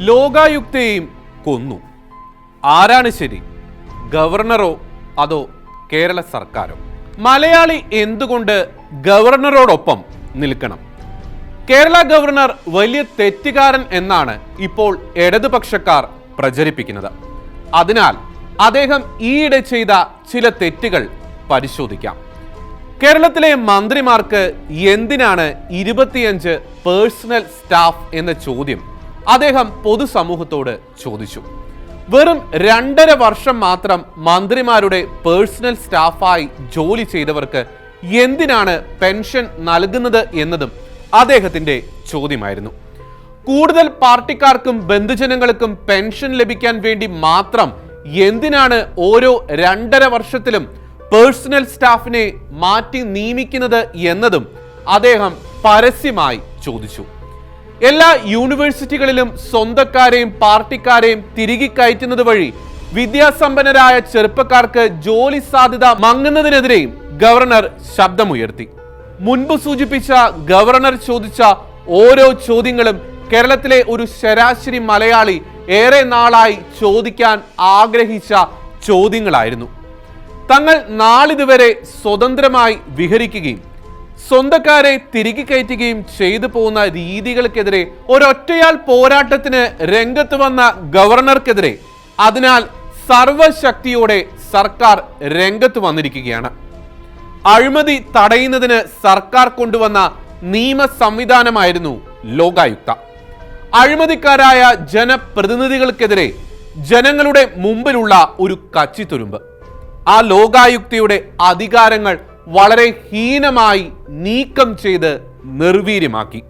ലോകായുക്തയെയും കൊന്നു. ആരാണ് ശരി? ഗവർണറോ അതോ കേരള സർക്കാരോ? മലയാളി എന്തുകൊണ്ട് ഗവർണറോടൊപ്പം നിൽക്കണം? കേരള ഗവർണർ വലിയ തെറ്റുകാരൻ എന്നാണ് ഇപ്പോൾ ഇടതുപക്ഷക്കാർ പ്രചരിപ്പിക്കുന്നത്. അതിനാൽ അദ്ദേഹം ഈയിടെ ചെയ്ത ചില തെറ്റുകൾ പരിശോധിക്കാം. കേരളത്തിലെ മന്ത്രിമാർക്ക് എന്തിനാണ് ഇരുപത്തിയഞ്ച് പേഴ്സണൽ സ്റ്റാഫ് എന്ന ചോദ്യം അദ്ദേഹം പൊതുസമൂഹത്തോട് ചോദിച്ചു. വെറും രണ്ടര വർഷം മാത്രം മന്ത്രിമാരുടെ പേഴ്സണൽ സ്റ്റാഫായി ജോലി ചെയ്തവർക്ക് എന്തിനാണ് പെൻഷൻ നൽകുന്നത് എന്നതും അദ്ദേഹത്തിന്റെ ചോദ്യമായിരുന്നു. കൂടുതൽ പാർട്ടിക്കാർക്കും ബന്ധുജനങ്ങൾക്കും പെൻഷൻ ലഭിക്കാൻ വേണ്ടി മാത്രം എന്തിനാണ് ഓരോ രണ്ടര വർഷത്തിലും പേഴ്സണൽ സ്റ്റാഫിനെ മാറ്റി നിയമിക്കുന്നത് എന്നതും അദ്ദേഹം പരസ്യമായി ചോദിച്ചു. എല്ലാ യൂണിവേഴ്സിറ്റികളിലും സ്വന്തക്കാരെയും പാർട്ടിക്കാരെയും തിരികെ കയറ്റുന്നത് വഴി വിദ്യാസമ്പന്നരായ ചെറുപ്പക്കാർക്ക് ജോലി സാധ്യത മങ്ങുന്നതിനെതിരെയും ഗവർണർ ശബ്ദമുയർത്തി. മുൻപ് സൂചിപ്പിച്ച ഗവർണർ ചോദിച്ച ഓരോ ചോദ്യങ്ങളും കേരളത്തിലെ ഒരു ശരാശരി മലയാളി ഏറെ നാളായി ചോദിക്കാൻ ആഗ്രഹിച്ച ചോദ്യങ്ങളായിരുന്നു. തങ്ങൾ നാളിതുവരെ സ്വതന്ത്രമായി വിഹരിക്കുകയും സ്വന്തക്കാരെ തിരികെ കയറ്റുകയും ചെയ്തു പോകുന്ന രീതികൾക്കെതിരെ ഒരൊറ്റയാൾ പോരാട്ടത്തിന് രംഗത്ത് വന്ന ഗവർണർക്കെതിരെ. അതിനാൽ സർവശക്തിയോടെ സർക്കാർ രംഗത്ത് വന്നിരിക്കുകയാണ്. അഴിമതി തടയുന്നതിന് സർക്കാർ കൊണ്ടുവന്ന നിയമ സംവിധാനമായിരുന്നു ലോകായുക്ത. അഴിമതിക്കാരായ ജനപ്രതിനിധികൾക്കെതിരെ ജനങ്ങളുടെ മുമ്പിലുള്ള ഒരു കച്ചിത്തുരുമ്പ്. ആ ലോകായുക്തയുടെ അധികാരങ്ങൾ വളരെ ഹീനമായി നീക്കം ചെയ്ത് നിർവീര്യമാക്കി.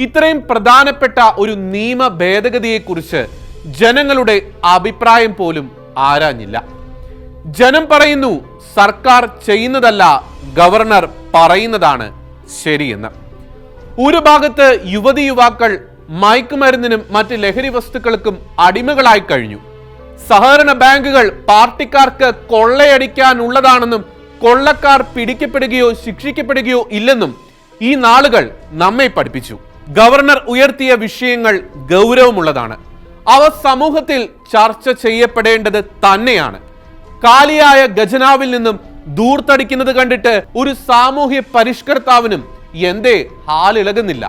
ഇത്രയും പ്രധാനപ്പെട്ട ഒരു നിയമ ഭേദഗതിയെക്കുറിച്ച് ജനങ്ങളുടെ അഭിപ്രായം പോലും ആരാഞ്ഞില്ല. ജനം പറയുന്നു സർക്കാർ ചെയ്യുന്നതല്ല ഗവർണർ പറയുന്നതാണ് ശരിയെന്ന്. ഒരു ഭാഗത്ത് യുവതി യുവാക്കൾ മയക്കുമരുന്നിനും മറ്റ് ലഹരി വസ്തുക്കൾക്കും അടിമകളായി കഴിഞ്ഞു. സഹകരണ ബാങ്കുകൾ പാർട്ടിക്കാർക്ക് കൊള്ളയടിക്കാനുള്ളതാണെന്നും കൊള്ളക്കാർ പിടിക്കപ്പെടുകയോ ശിക്ഷിക്കപ്പെടുകയോ ഇല്ലെന്നും ഈ നാളുകൾ നമ്മെ പഠിപ്പിച്ചു. ഗവർണർ ഉയർത്തിയ വിഷയങ്ങൾ ഗൗരവമുള്ളതാണ്. അവ സമൂഹത്തിൽ ചർച്ച ചെയ്യപ്പെടേണ്ടത് തന്നെയാണ്. കാലിയായ ഖജനാവിൽ നിന്നും ദൂർത്തടിക്കുന്നത് കണ്ടിട്ട് ഒരു സാമൂഹ്യ പരിഷ്കർത്താവിനും എന്തേ ഹാലിളകുന്നില്ല.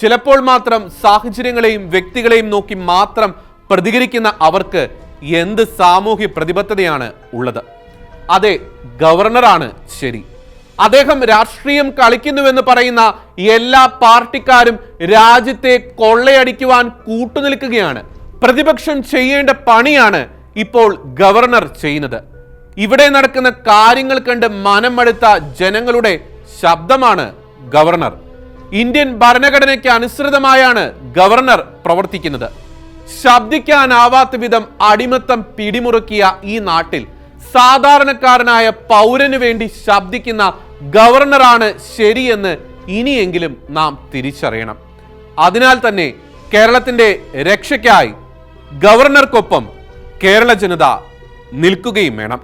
ചിലപ്പോൾ മാത്രം സാഹചര്യങ്ങളെയും വ്യക്തികളെയും നോക്കി മാത്രം പ്രതികരിക്കുന്ന അവർക്ക് എന്ത് സാമൂഹ്യ പ്രതിബദ്ധതയാണ് ഉള്ളത്? അതെ ഗവർണറാണ്. ശരി. അദ്ദേഹം രാഷ്ട്രീയം കളിക്കുന്നുവെന്ന് പറയുന്ന എല്ലാ പാർട്ടിക്കാരും രാജ്യത്തെ കൊള്ളയടിക്കുവാൻ കൂട്ടുനിൽക്കുകയാണ്. പ്രതിപക്ഷം ചെയ്യേണ്ട പണിയാണ് ഇപ്പോൾ ഗവർണർ ചെയ്യുന്നത്. ഇവിടെ നടക്കുന്ന കാര്യങ്ങൾ കണ്ട് മനം മടുത്ത ജനങ്ങളുടെ ശബ്ദമാണ് ഗവർണർ. ഇന്ത്യൻ ഭരണഘടനയ്ക്ക് അനുസൃതമായാണ് ഗവർണർ പ്രവർത്തിക്കുന്നത്. ശബ്ദിക്കാനാവാത്ത വിധം അടിമത്തം പിടിമുറുക്കിയ ഈ നാട്ടിൽ സാധാരണക്കാരനായ പൗരന് വേണ്ടി ശബ്ദിക്കുന്ന ഗവർണറാണ് ശരിയെന്ന് ഇനിയെങ്കിലും നാം തിരിച്ചറിയണം. അതിനാൽ തന്നെ കേരളത്തിന്റെ രക്ഷയ്ക്കായി ഗവർണർക്കൊപ്പം കേരള ജനത നിൽക്കുകയും വേണം.